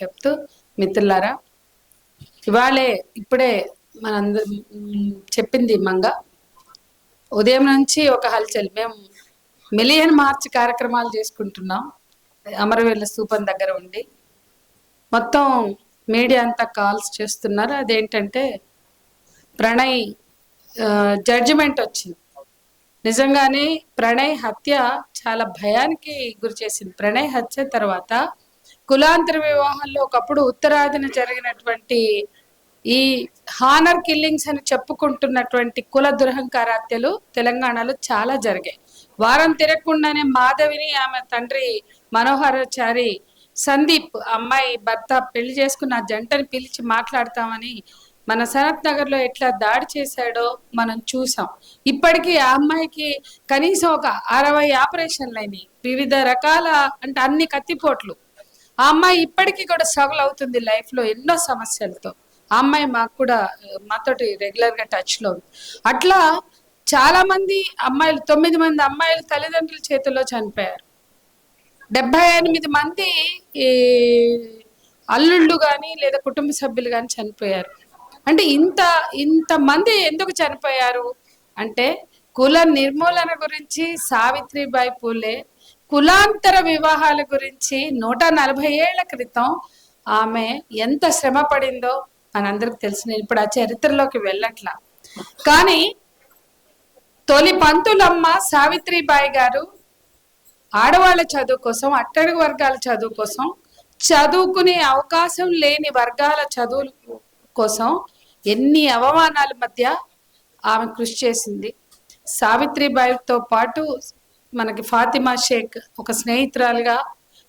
చెప్తూ మిత్రులారా ఇవాళే ఇప్పుడే మనందరు చెప్పింది మంగ. ఉదయం నుంచి ఒక హల్చల్. మేము మిలియన్ మార్చ్ కార్యక్రమాలు చేసుకుంటున్నాం. అమరవీరుల స్థూపం దగ్గర ఉండి. మొత్తం మీడియా అంతా కాల్స్ చేస్తున్నారు. అదేంటంటే ప్రణయ్ జడ్జిమెంట్ వచ్చింది. నిజంగానే ప్రణయ్ హత్య చాలా భయానికి గురి చేసింది. ప్రణయ్ హత్య తర్వాత కులాంతర వివాహంలో ఒకప్పుడు ఉత్తరాదిన జరిగినటువంటి ఈ హానర్ కిల్లింగ్స్ అని చెప్పుకుంటున్నటువంటి కుల దురహంకారాత్యలు తెలంగాణలో చాలా జరిగాయి. వారం తిరగకుండానే మాధవిని ఆమె తండ్రి మనోహరాచారి సందీప్ అమ్మాయి భర్త పెళ్ళి చేసుకున్న జంటని పిలిచి మాట్లాడతామని మన సనత్ నగర్లో ఎట్లా దాడి చేశాడో మనం చూసాం. ఇప్పటికీ ఆ అమ్మాయికి కనీసం ఒక అరవై ఆపరేషన్లు అయినాయి వివిధ రకాల అంటే అన్ని కత్తిపోట్లు. ఆ అమ్మాయి ఇప్పటికీ కూడా స్ట్రగుల్ అవుతుంది లైఫ్లో ఎన్నో సమస్యలతో. ఆ అమ్మాయి మాకు కూడా ఆ, మాతోటి రెగ్యులర్గా టచ్లో ఉంది. అట్లా చాలా మంది అమ్మాయిలు తొమ్మిది మంది అమ్మాయిలు తల్లిదండ్రుల చేతుల్లో చనిపోయారు. డెబ్బై ఎనిమిది మంది ఈ అల్లుళ్ళు కానీ లేదా కుటుంబ సభ్యులు కానీ చనిపోయారు. అంటే ఇంత ఇంత మంది ఎందుకు చనిపోయారు? అంటే కుల నిర్మూలన గురించి సావిత్రిబాయి పూలే కులాంతర వివాహాల గురించి నూట నలభై ఏళ్ళ క్రితం ఆమె ఎంత శ్రమ పడిందో మనందరికి తెలిసి ఇప్పుడు ఆ చరిత్రలోకి వెళ్ళట్లా. కానీ తొలి పంతులమ్మ సావిత్రిబాయి గారు ఆడవాళ్ళ చదువు కోసం అట్టడుగు వర్గాల చదువు కోసం చదువుకునే అవకాశం లేని వర్గాల చదువుల కోసం ఎన్ని అవమానాల మధ్య ఆమె కృషి చేసింది. సావిత్రిబాయితో పాటు మనకి ఫాతిమా షేక్ ఒక స్నేహితురాలుగా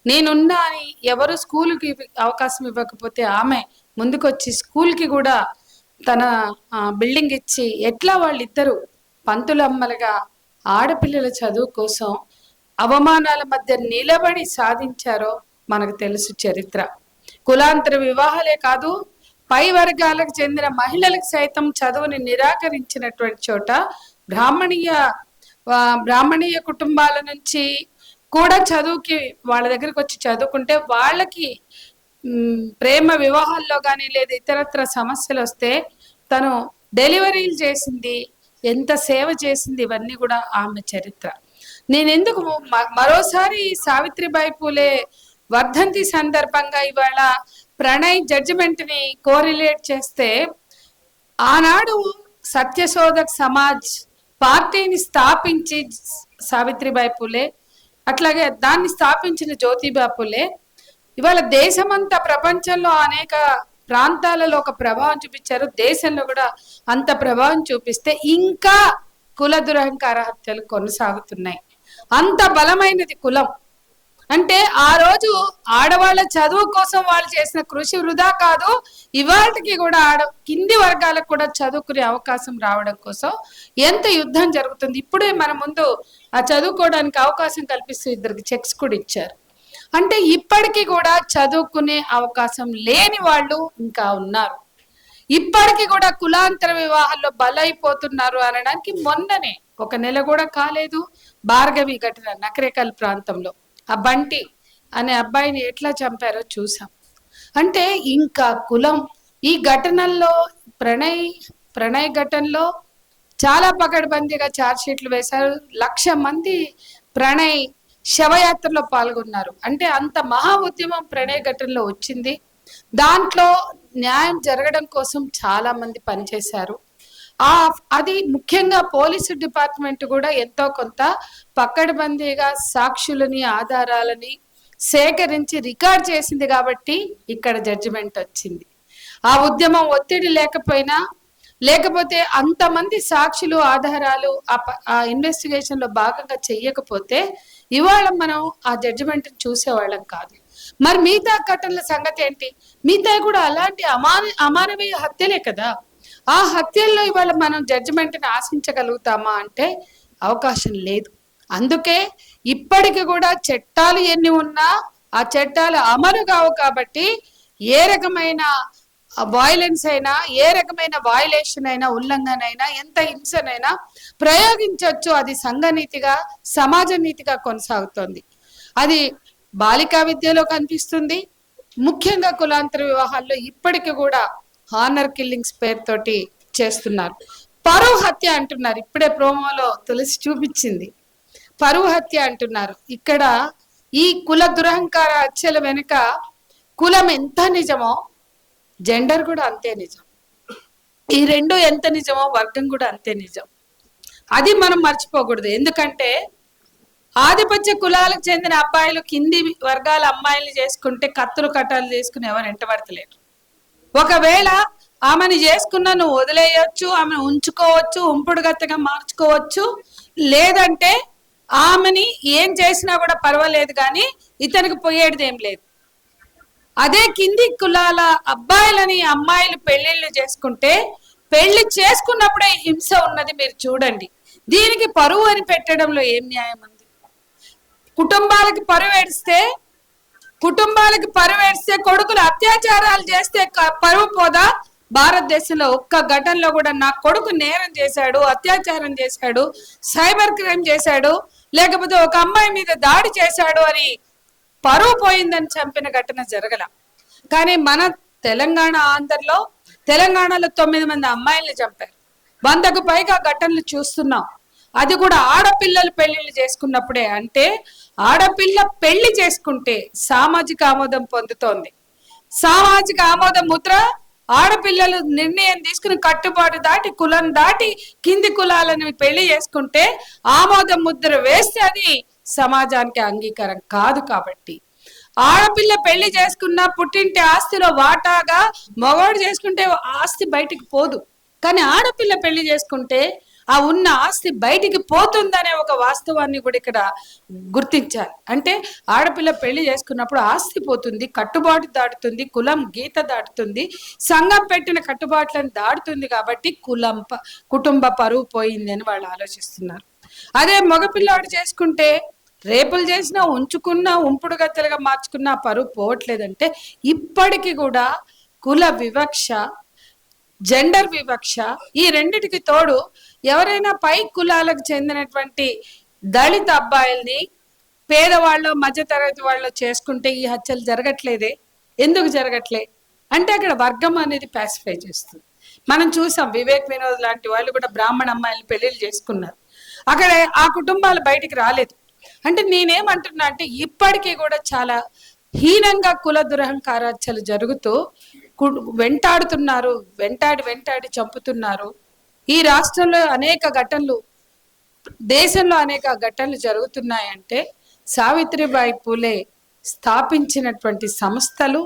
నేనున్నా అని ఎవరు స్కూల్కి అవకాశం ఇవ్వకపోతే ఆమె ముందుకొచ్చి స్కూల్కి కూడా తన బిల్డింగ్ ఇచ్చి ఎట్లా వాళ్ళిద్దరూ పంతులమ్మలుగా ఆడపిల్లల చదువు కోసం అవమానాల మధ్య నిలబడి సాధించారో మనకు తెలుసు చరిత్ర. కులాంతర వివాహాలే కాదు పై వర్గాలకు చెందిన మహిళలకు సైతం చదువుని నిరాకరించినటువంటి చోట బ్రాహ్మణీయ బ్రాహ్మణీయ కుటుంబాల నుంచి కూడా చదువుకి వాళ్ళ దగ్గరికి వచ్చి చదువుకుంటే వాళ్ళకి ప్రేమ వివాహాల్లో కానీ లేదా ఇతరత్ర సమస్యలు వస్తే తను డెలివరీలు చేసింది ఎంత సేవ చేసింది ఇవన్నీ కూడా ఆమె చరిత్ర. నేను ఎందుకు మ- మరోసారి సావిత్రిబాయి పూలే వర్ధంతి సందర్భంగా ఇవాళ ప్రణయ్ జడ్జిమెంట్ని కోరిలేట్ చేస్తే ఆనాడు సత్యశోధక్ సమాజ్ పార్టీని స్థాపించి సావిత్రిబాయి పూలే అట్లాగే దాన్ని స్థాపించిన జ్యోతిబా పూలే. ఇవాళ దేశమంతా ప్రపంచంలో అనేక ప్రాంతాలలో ఒక ప్రభావం చూపించారు. దేశంలో కూడా అంత ప్రభావం చూపిస్తే ఇంకా కుల దురహంకార హత్యలు కొనసాగుతున్నాయి. అంత బలమైనది కులం. అంటే ఆ రోజు ఆడవాళ్ళ చదువు కోసం వాళ్ళు చేసిన కృషి వృధా కాదు ఇవాళకి కూడా ఆడ కింది వర్గాలకు కూడా చదువుకునే అవకాశం రావడం కోసం ఎంత యుద్ధం జరుగుతుంది? ఇప్పుడే మన ముందు ఆ చదువుకోవడానికి అవకాశం కల్పిస్తూ ఇద్దరికి చెక్స్ కూడా ఇచ్చారు. అంటే ఇప్పటికీ కూడా చదువుకునే అవకాశం లేని వాళ్ళు ఇంకా ఉన్నారు. ఇప్పటికీ కూడా కులాంతర వివాహాల్లో బలైపోతున్నారు అనడానికి మొన్ననే ఒక నెల కూడా కాలేదు భార్గవి ఘటన నకరేకల్ ప్రాంతంలో. ఆ బంటి అనే అబ్బాయిని ఎట్లా చంపారో చూసాం. అంటే ఇంకా కులం ఈ ఘటనల్లో ప్రణయ్ ప్రణయ్ ఘటనలో చాలా పకడ్బందీగా ఛార్జ్ షీట్లు వేశారు. లక్ష మంది ప్రణయ్ శవయాత్రలో పాల్గొన్నారు. అంటే అంత మహా ఉద్యమం ప్రణయ్ ఘటనలో వచ్చింది. దాంట్లో న్యాయం జరగడం కోసం చాలా మంది పనిచేశారు. ఆ అది ముఖ్యంగా పోలీసు డిపార్ట్మెంట్ కూడా ఎంతో కొంత పక్కడబందీగా సాక్షులని ఆధారాలని సేకరించి రికార్డ్ చేసింది కాబట్టి ఇక్కడ జడ్జిమెంట్ వచ్చింది. ఆ ఉద్యమం ఒత్తిడి లేకపోయినా లేకపోతే అంతమంది సాక్షులు ఆధారాలు ఆ ప- ఆ ఇన్వెస్టిగేషన్లో భాగంగా చెయ్యకపోతే ఇవాళ మనం ఆ జడ్జిమెంట్ చూసేవాళ్ళం కాదు. మరి మిగతా ఘటనల సంగతి ఏంటి? మిగతా కూడా అలాంటి అమాన అమానవీయ హత్యలే కదా. ఆ హత్యల్లో ఇవాళ మనం జడ్జిమెంట్ని ఆశించగలుగుతామా అంటే అవకాశం లేదు. అందుకే ఇప్పటికి కూడా చట్టాలు ఎన్ని ఉన్నా ఆ చట్టాలు అమలు కావు కాబట్టి ఏ రకమైన వాయిలెన్స్ అయినా ఏ రకమైన వాయిలేషన్ అయినా ఉల్లంఘన అయినా ఎంత హింసనైనా ప్రయోగించవచ్చు అది సంఘనీతిగా సమాజ నీతిగా కొనసాగుతోంది. అది బాలికా విద్యలో కనిపిస్తుంది. ముఖ్యంగా కులాంతర వివాహాల్లో ఇప్పటికి కూడా హానర్ కిల్లింగ్స్ పేరుతోటి చేస్తున్నారు. పరువు హత్య అంటున్నారు. ఇప్పుడే ప్రోమోలో తులసి చూపించింది. పరువు హత్య అంటున్నారు. ఇక్కడ ఈ కుల దురహంకార హత్యల వెనుక కులం ఎంత నిజమో జెండర్ కూడా అంతే నిజం. ఈ రెండు ఎంత నిజమో వర్గం కూడా అంతే నిజం. అది మనం మర్చిపోకూడదు. ఎందుకంటే ఆధిపత్య కులాలకు చెందిన అబ్బాయిలు కింది వర్గాల అమ్మాయిలు చేసుకుంటే కత్తులు కట్టాలు చేసుకుని ఎవరు ఎంటబడతలేరు ఒకవేళ ఆమెను చేసుకున్న నువ్వు వదిలేయచ్చు ఆమెను ఉంచుకోవచ్చు ఉంపుడుగత్తగా మార్చుకోవచ్చు. లేదంటే ఆమెని ఏం చేసినా కూడా పర్వాలేదు కానీ ఇతనికి పోయేది ఏం లేదు. అదే కింది కులాల అబ్బాయిలని అమ్మాయిలు పెళ్ళిళ్ళు చేసుకుంటే పెళ్ళి చేసుకున్నప్పుడే హింస ఉన్నది మీరు చూడండి. దీనికి పరువు అని పెట్టడంలో ఏం న్యాయం ఉంది? కుటుంబాలకి పరువు ఏడిస్తే కుటుంబాలకు పరువేస్తే కొడుకులు అత్యాచారాలు చేస్తే పరువు పోదా? భారతదేశంలో ఒక్క ఘటనలో కూడా నా కొడుకు నేరం చేశాడు అత్యాచారం చేశాడు సైబర్ క్రైమ్ చేశాడు లేకపోతే ఒక అమ్మాయి మీద దాడి చేశాడు అని పరువు పోయిందని చంపిన ఘటన జరగల. కానీ మన తెలంగాణ ఆంధ్రలో తెలంగాణలో తొమ్మిది మంది అమ్మాయిల్ని చంపారు. వందకు పైగా ఘటనలు చూస్తున్నాం. అది కూడా ఆడపిల్లలు పెళ్ళిళ్ళు చేసుకున్నప్పుడే. అంటే ఆడపిల్ల పెళ్ళి చేసుకుంటే సామాజిక ఆమోదం పొందుతోంది. సామాజిక ఆమోద ముద్ర ఆడపిల్లలు నిర్ణయం తీసుకుని కట్టుబాటు దాటి కులం దాటి కింది కులాలను పెళ్ళి చేసుకుంటే ఆమోద ముద్ర వేస్తే అది సమాజానికి అంగీకారం కాదు కాబట్టి. ఆడపిల్ల పెళ్ళి చేసుకున్న పుట్టింటి ఆస్తిలో వాటాగా మగవాడు చేసుకుంటే ఆస్తి బయటికి పోదు. కానీ ఆడపిల్ల పెళ్ళి చేసుకుంటే ఆ ఉన్న ఆస్తి బయటికి పోతుందనే ఒక వాస్తవాన్ని కూడా ఇక్కడ గుర్తించాలి అంటే ఆడపిల్ల పెళ్ళి చేసుకున్నప్పుడు ఆస్తి పోతుంది కట్టుబాటు దాటుతుంది కులం గీత దాటుతుంది సంఘం పెట్టిన కట్టుబాట్లను దాటుతుంది కాబట్టి కులం ప- కుటుంబ పరువు పోయింది అని వాళ్ళు ఆలోచిస్తున్నారు. అదే మగపిల్లాడు చేసుకుంటే రేపులు చేసినా ఉంచుకున్నా ఉంపుడు గత్తెలుగా మార్చుకున్నా పరువు పోవట్లేదంటే ఇప్పటికీ కూడా కుల వివక్ష జెండర్ వివక్ష ఈ రెండిటికి తోడు ఎవరైనా పై కులాలకు చెందినటువంటి దళిత అబ్బాయిల్ని పేదవాళ్ళు మధ్యతరగతి వాళ్ళు చేసుకుంటే ఈ హత్యలు జరగట్లేదే? ఎందుకు జరగట్లే? అంటే అక్కడ వర్గం అనేది పాసిఫై చేస్తుంది. మనం చూసాం వివేక్ వినోద్ లాంటి వాళ్ళు కూడా బ్రాహ్మణ అమ్మాయిలు పెళ్ళిళ్ళు చేసుకున్నారు. అక్కడ ఆ కుటుంబాలు బయటికి రాలేదు. అంటే నేనేమంటున్నా అంటే ఇప్పటికీ కూడా చాలా హీనంగా కుల దురహంకారాచలు జరుగుతూ వెంటాడుతున్నారు వెంటాడి వెంటాడి చంపుతున్నారు. ఈ రాష్ట్రంలో అనేక ఘటనలు దేశంలో అనేక ఘటనలు జరుగుతున్నాయంటే సావిత్రిబాయి పూలే స్థాపించినటువంటి సంస్థలు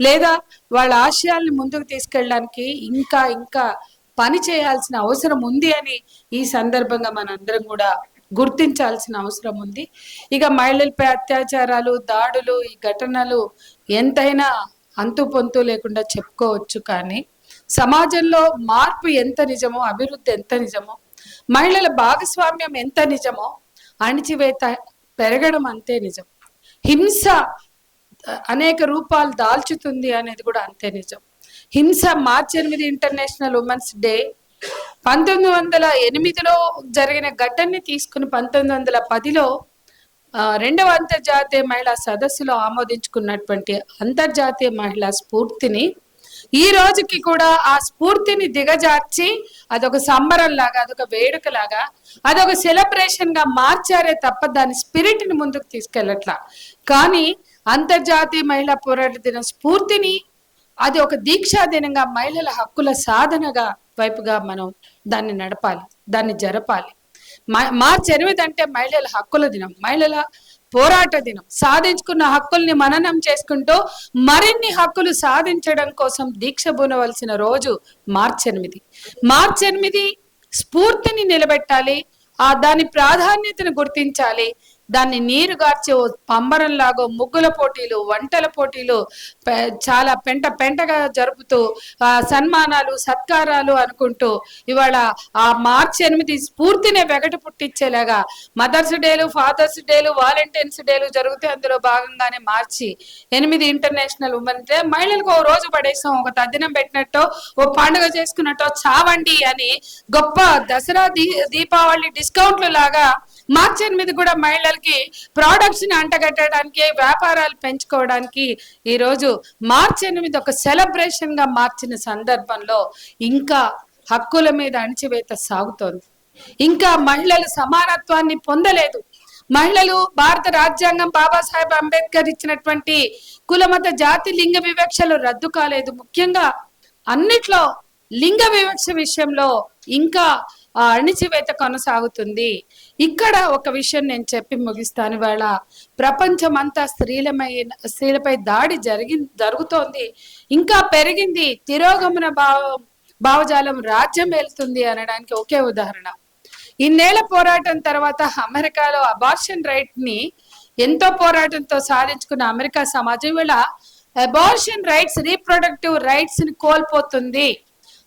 లేదా వాళ్ళ ఆశయాల్ని ముందుకు తీసుకెళ్ళడానికి ఇంకా ఇంకా పని చేయాల్సిన అవసరం ఉంది అని ఈ సందర్భంగా మనందరం కూడా గుర్తించాల్సిన అవసరం ఉంది. ఇక మహిళలపై అత్యాచారాలు దాడులు ఈ ఘటనలు ఎంతైనా అంతు పొంతు లేకుండా చెప్పుకోవచ్చు కానీ సమాజంలో మార్పు ఎంత నిజమో అభివృద్ధి ఎంత నిజమో మహిళల భాగస్వామ్యం ఎంత నిజమో అణిచివేత పెరగడం అంతే నిజం. హింస అనేక రూపాలు దాల్చుతుంది అనేది కూడా అంతే నిజం. హింస మార్చి ఎనిమిది ఇంటర్నేషనల్ ఉమెన్స్ డే పంతొమ్మిది వందల ఎనిమిదిలో జరిగిన ఘటనని తీసుకుని పంతొమ్మిది వందల పదిలో రెండవ అంతర్జాతీయ మహిళా సదస్సులో ఆమోదించుకున్నటువంటి అంతర్జాతీయ మహిళా స్ఫూర్తిని ఈ రోజుకి కూడా ఆ స్ఫూర్తిని దిగజార్చి అదొక సంబరం లాగా అదొక వేడుక లాగా అదొక సెలబ్రేషన్గా మార్చారే తప్ప దాని స్పిరిట్ని ముందుకు తీసుకెళ్ళట్లా. కానీ అంతర్జాతీయ మహిళా పోరాట దిన స్ఫూర్తిని అది ఒక దీక్షా దినంగా మహిళల హక్కుల సాధనగా వైపుగా మనం దాన్ని నడపాలి దాన్ని జరపాలి. మా- మార్చి ఎనిమిది అంటే మహిళల హక్కుల దినం. మహిళల పోరాట దినం. సాధించుకున్న హక్కుల్ని మననం చేసుకుంటూ మరిన్ని హక్కులు సాధించడం కోసం దీక్ష బునవలసిన రోజు మార్చి ఎనిమిది. మార్చి ఎనిమిది స్ఫూర్తిని నిలబెట్టాలి ఆ దాని ప్రాధాన్యతను గుర్తించాలి దాన్ని నీరు గార్చే పంబరంలాగో ముగ్గుల పోటీలు వంటల పోటీలు చాలా పెంట పెంటగా జరుపుతూ సన్మానాలు సత్కారాలు అనుకుంటూ ఇవాళ ఆ మార్చ్ ఎనిమిది స్ఫూర్తిని వెగట పుట్టించేలాగా మదర్స్ డేలు ఫాదర్స్ డేలు వాలంటీర్స్ డేలు జరిగితే అందులో భాగంగానే మార్చి ఎనిమిది ఇంటర్నేషనల్ ఉమెన్ డే. మహిళలకు ఓ రోజు పడేసాం ఒక తద్దినం పెట్టినట్టో ఓ పండుగ చేసుకున్నట్టో చావండి అని గొప్ప దసరా దీపావళి డిస్కౌంట్లు లాగా మార్చి ఎనిమిది కూడా మహిళలకి చేయడానికి ప్రోడక్ట్స్ని అంటగట్టడానికి వ్యాపారాలు పెంచుకోవడానికి ఈ రోజు మార్చి ఎనిమిది ఒక సెలబ్రేషన్గా మార్చిన సందర్భంలో ఇంకా హక్కుల మీద అణిచివేత సాగుతోంది. ఇంకా మహిళలు సమానత్వాన్ని పొందలేదు. మహిళలు భారత రాజ్యాంగం బాబాసాహెబ్ అంబేద్కర్ ఇచ్చినటువంటి కులమత జాతి లింగ వివక్షలు రద్దు కాలేదు. ముఖ్యంగా అన్నిట్లో లింగ వివక్ష విషయంలో ఇంకా అణిచివేత కొనసాగుతుంది. ఇక్కడ ఒక విషయం నేను చెప్పి ముగిస్తాను. ఇవాళ ప్రపంచమంతా స్త్రీలమైన స్త్రీలపై దాడి జరిగి జరుగుతోంది. ఇంకా పెరిగింది. తిరోగమన భావం భావజాలం రాజ్యం వెళ్తుంది అనడానికి ఒకే ఉదాహరణ. ఇన్నేళ్ళ పోరాటం తర్వాత అమెరికాలో అబార్షన్ రైట్ని ఎంతో పోరాటంతో సాధించుకున్న అమెరికా సమాజం ఇవాళ అబార్షన్ రైట్స్ రీప్రొడక్టివ్ రైట్స్ని కోల్పోతుంది.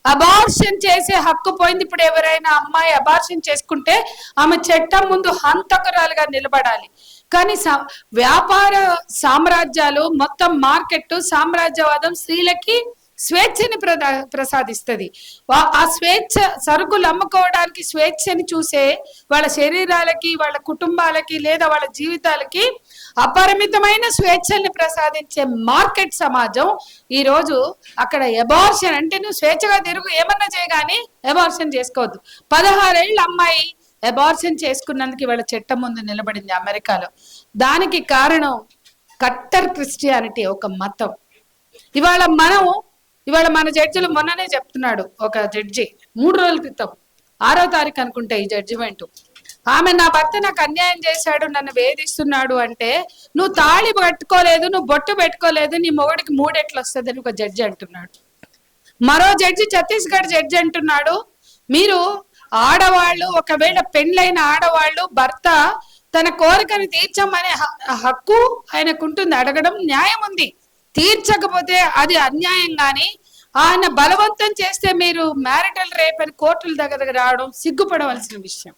అబార్షన్ చేసే హక్కు పోయింది. ఇప్పుడు ఎవరైనా అమ్మాయి అబార్షన్ చేసుకుంటే ఆమె చట్టం ముందు హంతకురాలుగా నిలబడాలి. కానీ సా- వ్యాపార సామ్రాజ్యాలు మొత్తం మార్కెట్ సామ్రాజ్యవాదం స్త్రీలకి స్వేచ్ఛని ప్రదా ప్రసాదిస్తుంది. వా- ఆ స్వేచ్ఛ సరుకులు అమ్ముకోవడానికి స్వేచ్ఛని చూసే వాళ్ళ శరీరాలకి వాళ్ళ కుటుంబాలకి లేదా వాళ్ళ జీవితాలకి అపరిమితమైన స్వేచ్ఛల్ని ప్రసాదించే మార్కెట్ సమాజం ఈ రోజు అక్కడ ఎబార్షన్ అంటే నువ్వు స్వేచ్ఛగా తిరుగు ఏమన్నా చేయగాని ఎబార్షన్ చేసుకోవద్దు. పదహారేళ్ళ అమ్మాయి ఎబార్షన్ చేసుకున్నందుకు ఇవాళ చట్టం ముందు నిలబడింది అమెరికాలో. దానికి కారణం కట్టర్ క్రిస్టియానిటీ ఒక మతం. ఇవాళ మనం ఇవాళ మన జడ్జిలు మొన్ననే చెప్తున్నాడు ఒక జడ్జి మూడు రోజుల క్రితం. ఆరో తారీఖు అనుకుంటే ఈ జడ్జిమెంట్. ఆమె నా భర్త నాకు అన్యాయం చేశాడు నన్ను వేధిస్తున్నాడు అంటే నువ్వు తాళి కట్టుకోలేదు నువ్వు బొట్టు పెట్టుకోలేదు నీ మొగుడికి మూడెట్లు వస్తుంది అని ఒక జడ్జి అంటున్నాడు. మరో జడ్జి ఛత్తీస్గఢ్ జడ్జి అంటున్నాడు మీరు ఆడవాళ్ళు ఒకవేళ పెండ్లైన ఆడవాళ్ళు భర్త తన కోరికను తీర్చమనే హక్కు ఆయనకుంటుంది అడగడం న్యాయం ఉంది. తీర్చకపోతే అది అన్యాయం గాని ఆయన బలవంతం చేస్తే మీరు మ్యారిటల్ రేప్ అని కోర్టుల దగ్గర రావడం సిగ్గుపడవలసిన విషయం.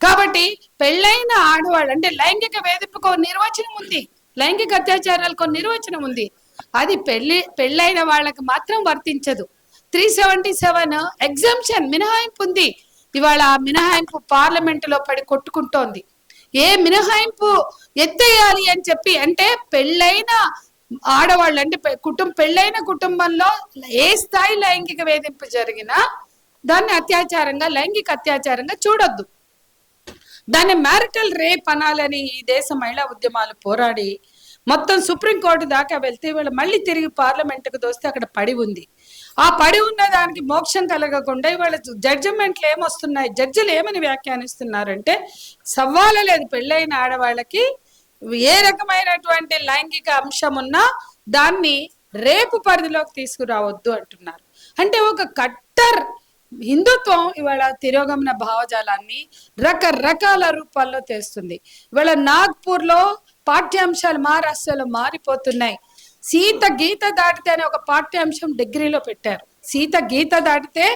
కాబట్టి పెళ్ళైన ఆడవాళ్ళు అంటే లైంగిక వేధింపుకు నిర్వచనం ఉంది. లైంగిక అత్యాచారాలకు నిర్వచనం ఉంది. అది పెళ్ళి పెళ్ళైన వాళ్ళకి మాత్రం వర్తించదు. త్రీ సెవెంటీ సెవెన్ ఎగ్జామ్షన్ మినహాయింపు ఉంది. ఇవాళ ఆ మినహాయింపు పార్లమెంట్లో పడి కొట్టుకుంటోంది. ఏ మినహాయింపు ఎత్తేయాలి అని చెప్పి అంటే పెళ్ళైన ఆడవాళ్ళు అంటే కుటుంబ పెళ్ళైన కుటుంబంలో ఏ స్థాయి లైంగిక వేధింపు జరిగినా దాన్ని అత్యాచారంగా లైంగిక అత్యాచారంగా చూడొద్దు. దాన్ని మ్యారిటల్ రేప్ అనాలని ఈ దేశ మహిళా ఉద్యమాలు పోరాడి మొత్తం సుప్రీంకోర్టు దాకా వెళ్తే వీళ్ళు మళ్ళీ తిరిగి పార్లమెంటుకు దోస్తే అక్కడ పడి ఉంది. ఆ పడి ఉన్న దానికి మోక్షం కలగకుండా ఇవాళ జడ్జిమెంట్లు ఏమొస్తున్నాయి? జడ్జిలు ఏమని వ్యాఖ్యానిస్తున్నారంటే సవాల లేదు పెళ్ళైన ఆడవాళ్ళకి ఏ రకమైనటువంటి లైంగిక అంశం ఉన్నా దాన్ని రేపు పరిధిలోకి తీసుకురావద్దు అంటున్నారు. అంటే ఒక కట్టర్ హిందుత్వం ఇవాళ తిరోగమన భావజాలాన్ని రకరకాల రూపాల్లో తెస్తుంది. ఇవాళ నాగ్పూర్లో పాఠ్యాంశాలు మహారాష్ట్రలో మారిపోతున్నాయి. సీత గీత దాటితే అనే ఒక పాఠ్యాంశం డిగ్రీలో పెట్టారు. సీత గీత దాటితే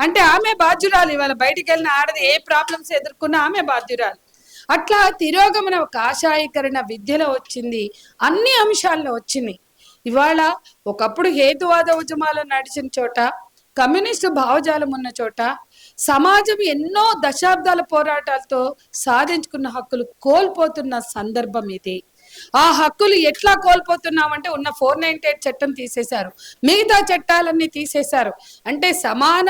అంటే ఆమె బాధ్యురాలు. ఇవాళ బయటికి వెళ్ళిన ఆడది ఏ ప్రాబ్లమ్స్ ఎదుర్కొన్నా ఆమె బాధ్యురాలు. అట్లా తిరోగమన కాషాయీకరణ విద్యలో వచ్చింది. అన్ని అంశాల్లో వచ్చింది. ఇవాళ ఒకప్పుడు హేతువాద ఉద్యమాలు నడిచిన చోట కమ్యూనిస్టు భావజాలం ఉన్న చోట సమాజం ఎన్నో దశాబ్దాల పోరాటాలతో సాధించుకున్న హక్కులు కోల్పోతున్న సందర్భం ఇది. ఆ హక్కులు ఎట్లా కోల్పోతున్నామంటే ఉన్న ఫోర్ నైన్టీ ఎయిట్ చట్టం తీసేశారు. మిగతా చట్టాలన్నీ తీసేశారు. అంటే సమాన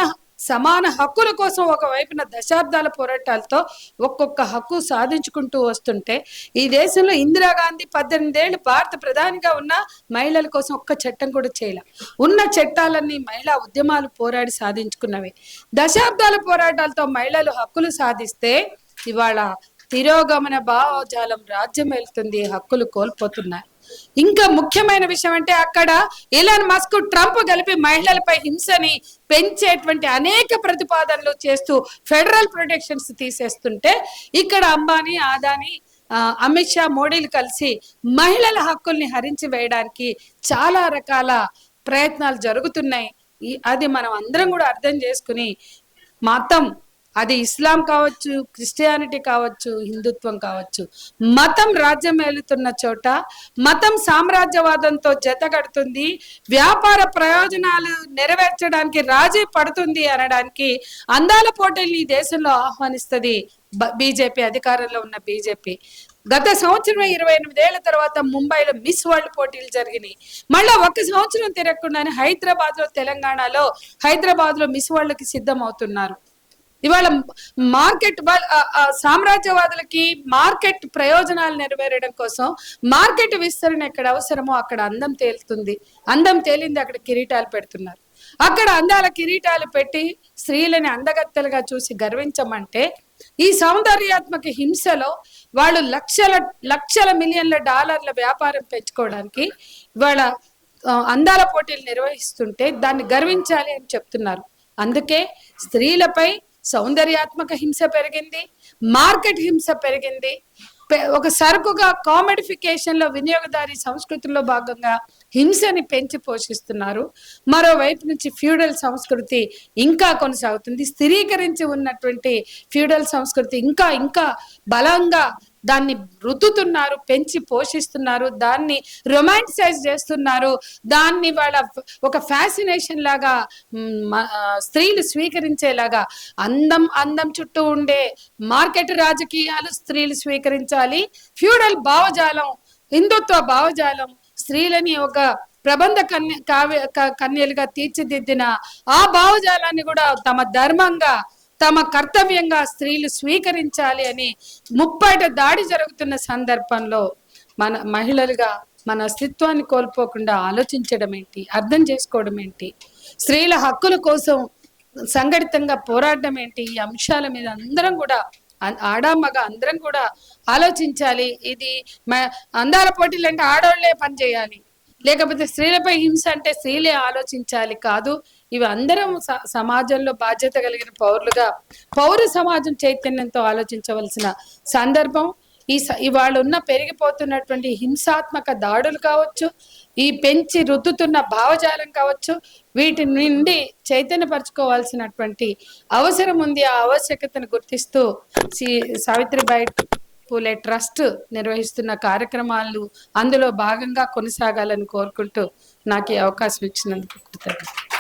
సమాన హక్కుల కోసం ఒక వైపున దశాబ్దాల పోరాటాలతో ఒక్కొక్క హక్కు సాధించుకుంటూ వస్తుంటే ఈ దేశంలో ఇందిరాగాంధీ పద్దెనిమిదేళ్ళు భారత ప్రధానిగా ఉన్న మహిళల కోసం ఒక్క చట్టం కూడా చేయలే. ఉన్న చట్టాలన్నీ మహిళా ఉద్యమాలు పోరాడి సాధించుకున్నవి. దశాబ్దాల పోరాటాలతో మహిళలు హక్కులు సాధిస్తే ఇవాళ తిరోగమన భావజాలం రాజ్యం వెళ్తుంది హక్కులు కోల్పోతున్నాయి. ఇంకా ముఖ్యమైన విషయం అంటే అక్కడ ఎలాన్ మస్క్ ట్రంప్ కలిపి మహిళలపై హింసని పెంచేటువంటి అనేక ప్రతిపాదనలు చేస్తూ ఫెడరల్ ప్రొటెక్షన్స్ తీసేస్తుంటే ఇక్కడ అంబానీ ఆదాని ఆ, అమిత్ షా మోడీలు కలిసి మహిళల హక్కుల్ని హరించి వేయడానికి చాలా రకాల ప్రయత్నాలు జరుగుతున్నాయి. అది మనం అందరం కూడా అర్థం చేసుకుని మతం అది ఇస్లాం కావచ్చు క్రిస్టియానిటీ కావచ్చు హిందుత్వం కావచ్చు. మతం రాజ్యం ఏలుతున్న చోట మతం సామ్రాజ్యవాదంతో జతగడుతుంది. వ్యాపార ప్రయోజనాలు నెరవేర్చడానికి రాజీ పడుతుంది అనడానికి అందాల పోటీల్ని ఈ దేశంలో ఆహ్వానిస్తుంది బీజేపీ అధికారంలో ఉన్న బీజేపీ. గత సంవత్సరం ఇరవై ఎనిమిదేళ్ళ తర్వాత ముంబైలో మిస్ వరల్డ్ పోటీలు జరిగినాయి. మళ్ళా ఒక సంవత్సరం తిరగకుండానే హైదరాబాద్లో తెలంగాణలో హైదరాబాద్లో మిస్ వరల్డ్కి సిద్ధం అవుతున్నారు ఇవాళ మార్కెట్ సామ్రాజ్యవాదులకి మార్కెట్ ప్రయోజనాలు నెరవేరడం కోసం మార్కెట్ విస్తరణ ఎక్కడ అవసరమో అక్కడ అందం తేలుతుంది. అందం తేలింది అక్కడ కిరీటాలు పెడుతున్నారు. అక్కడ అందాల కిరీటాలు పెట్టి స్త్రీలని అందగత్తెలుగా చూసి గర్వించమంటే ఈ సౌందర్యాత్మక హింసలో వాళ్ళు లక్షల లక్షల మిలియన్ల డాలర్ల వ్యాపారం పెంచుకోవడానికి ఇవాళ అందాల పోటీలు నిర్వహిస్తుంటే దాన్ని గర్వించాలి అని చెప్తున్నారు. అందుకే స్త్రీలపై సౌందర్యాత్మక హింస పెరిగింది మార్కెట్ హింస పెరిగింది. ఒక సరుకుగా కామెడిఫికేషన్లో వినియోగదారి సంస్కృతిలో భాగంగా హింసని పెంచి పోషిస్తున్నారు. మరోవైపు నుంచి ఫ్యూడల్ సంస్కృతి ఇంకా కొనసాగుతుంది. స్థిరీకరించి ఉన్నటువంటి ఫ్యూడల్ సంస్కృతి ఇంకా ఇంకా బలంగా దాన్ని రుద్దుతున్నారు పెంచి పోషిస్తున్నారు దాన్ని రొమాంటిసైజ్ చేస్తున్నారు. దాన్ని వాళ్ళ ఒక ఫ్యాసినేషన్ లాగా స్త్రీలు స్వీకరించేలాగా అందం అందం చుట్టూ ఉండే మార్కెట్ రాజకీయాలు స్త్రీలు స్వీకరించాలి. ఫ్యూడల్ భావజాలం హిందుత్వ భావజాలం స్త్రీలని ఒక ప్రబంధ కన్య కావ్య క- కన్యలుగా తీర్చిదిద్దిన ఆ భావజాలాన్ని కూడా తమ ధర్మంగా తమ కర్తవ్యంగా స్త్రీలు స్వీకరించాలి అని ముప్పైట దాడి జరుగుతున్న సందర్భంలో మన మహిళలుగా మన అస్తిత్వాన్ని కోల్పోకుండా ఆలోచించడం ఏంటి? అర్థం చేసుకోవడం ఏంటి? స్త్రీల హక్కుల కోసం సంఘటితంగా పోరాడడం ఏంటి? ఈ అంశాల మీద అందరం కూడా ఆ- ఆడ మగ అందరం కూడా ఆలోచించాలి. ఇది మ- అందాల పోటీలు అంటే ఆడవాళ్ళే పని చేయాలి. లేకపోతే స్త్రీలపై హింస అంటే స్త్రీలే ఆలోచించాలి కాదు. ఇవి అందరం స- సమాజంలో బాధ్యత కలిగిన పౌరులుగా పౌర సమాజం చైతన్యంతో ఆలోచించవలసిన సందర్భం. ఈ స- ఇవాళ ఉన్న పెరిగిపోతున్నటువంటి హింసాత్మక దాడులు కావచ్చు ఈ పెంచి రుద్దుతున్న భావజాలం కావచ్చు వీటి నుండి చైతన్యపరచుకోవాల్సినటువంటి అవసరం ఉంది. ఆ ఆవశ్యకతను గుర్తిస్తూ శ్రీ సావిత్రిబాయి పూలే ట్రస్ట్ నిర్వహిస్తున్న కార్యక్రమాలు అందులో భాగంగా కొనసాగాలని కోరుకుంటూ నాకు ఈ అవకాశం ఇచ్చినందుకు కృతజ్ఞతలు.